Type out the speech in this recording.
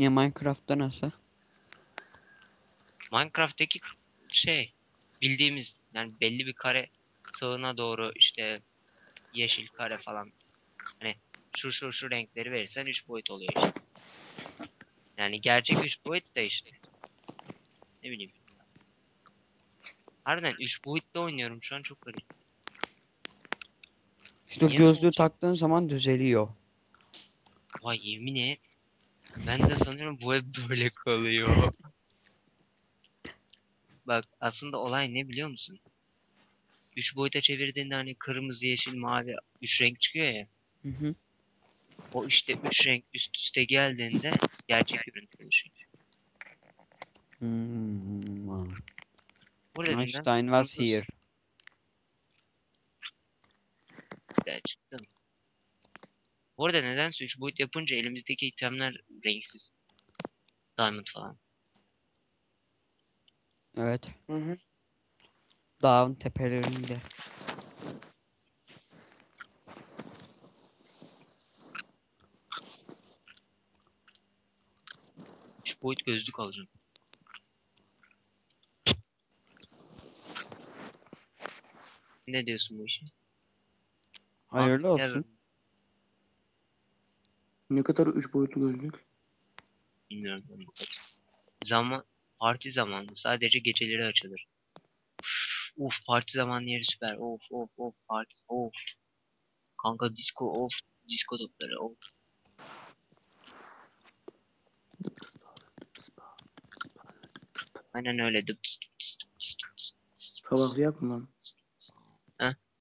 Niye Minecraft'ta nasıl? Minecraft'taki şey bildiğimiz yani belli bir kare sağına doğru işte yeşil kare falan hani şu şu şu renkleri verirsen 3 boyut oluyor işte. Yani gerçek 3 boyut da işte. Ne bileyim. Harbiden 3 boyutlu oynuyorum şu an çok garip. İşte Niye gözlüğü taktığın zaman düzeliyor. Vay yemin et. Ben de sanıyorum bu hep böyle kalıyor. Bak aslında olay ne biliyor musun? 3 boyuta çevirdiğinde hani kırmızı, yeşil, mavi 3 renk çıkıyor ya. Hı hı. O işte 3 renk üst üste geldiğinde gerçek görüntü oluşuyor. Hmm. Burada neden Einstein was sıkıntısız here. çıktı. Bu arada nedense 3 boyut yapınca elimizdeki itemler renksiz. Diamond falan. Evet. Hı hı. Dağın tepelerinde. Üç boyut gözlük alacağım. Ne diyorsun bu işe? Hayırlı Abi, ya olsun. Ne kadar üç boyutlu gözlük? Bilmiyorum. Zaman, parti zamanı sadece geceleri açılır. Uf, Uf parti zamanı yeri süper. Of of of parti of. Kanka disco of. Disco topları of. Aynen öyle. Dıps, dıps, dıps,